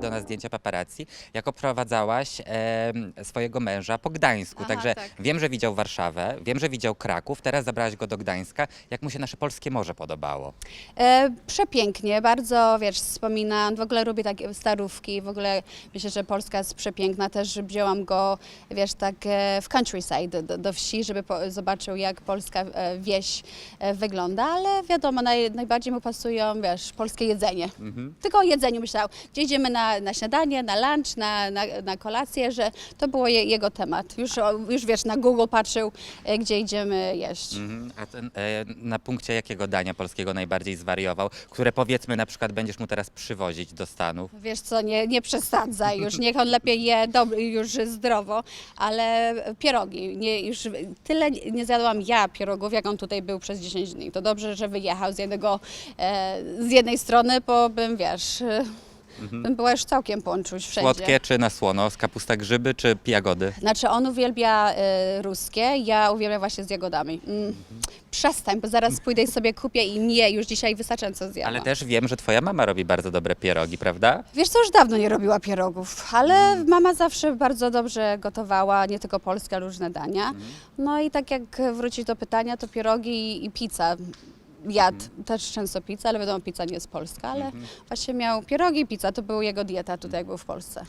do nas zdjęcia paparazzi, jak oprowadzałaś em, swojego męża po Gdańsku. Aha, Także tak. wiem, że widział Warszawę, wiem, że widział Kraków, teraz zabrałaś go do Gdańska. Jak mu się nasze polskie morze podobało? E, przepięknie, bardzo, wiesz, wspominam, w ogóle lubię takie starówki, w ogóle myślę, że Polska jest przepiękna, też wzięłam go, wiesz, tak e, w countryside, do, do wsi, żeby po, zobaczył, jak polska e, wieś e, wygląda, ale wiadomo, naj, najbardziej mu pasują, wiesz, polskie jedzenie. Tylko o jedzeniu myślał, gdzie idziemy na, na śniadanie, na lunch, na, na, na kolację, że to było je, jego temat. Już, już, wiesz, na Google patrzył, e, gdzie idziemy jeść. Mhm. A ten, e, na punkcie jakiego dania polskiego najbardziej zwariował, które powiedzmy na przykład będziesz mu teraz przywozić do Stanów? Wiesz co, nie, nie przesadzaj już, niech on lepiej je dobry, już zdrowo, ale pierogi, nie, już tyle nie zjadłam ja pierogów, jak on tutaj był przez 10 dni. To dobrze, że wyjechał z jednego, e, z jednej strony, bo bym, wiesz, e, bym była już całkiem pączuć wszędzie. Słodkie czy na słono? Z kapusta grzyby czy jagody? Znaczy on uwielbia e, ruskie, ja uwielbiam właśnie z jagodami. Mm. Przestań, bo zaraz pójdę i sobie kupię i nie, już dzisiaj wystarczająco zjadłam. Ale też wiem, że twoja mama robi bardzo dobre pierogi, prawda? Wiesz co, już dawno nie robiła pierogów, ale mama zawsze bardzo dobrze gotowała, nie tylko polskie, ale różne dania. No i tak jak wrócić do pytania, to pierogi i pizza. Jadł też często pizzę, ale wiadomo, pizza nie jest polska, ale właśnie miał pierogi i pizza, to była jego dieta tutaj, jak był w Polsce.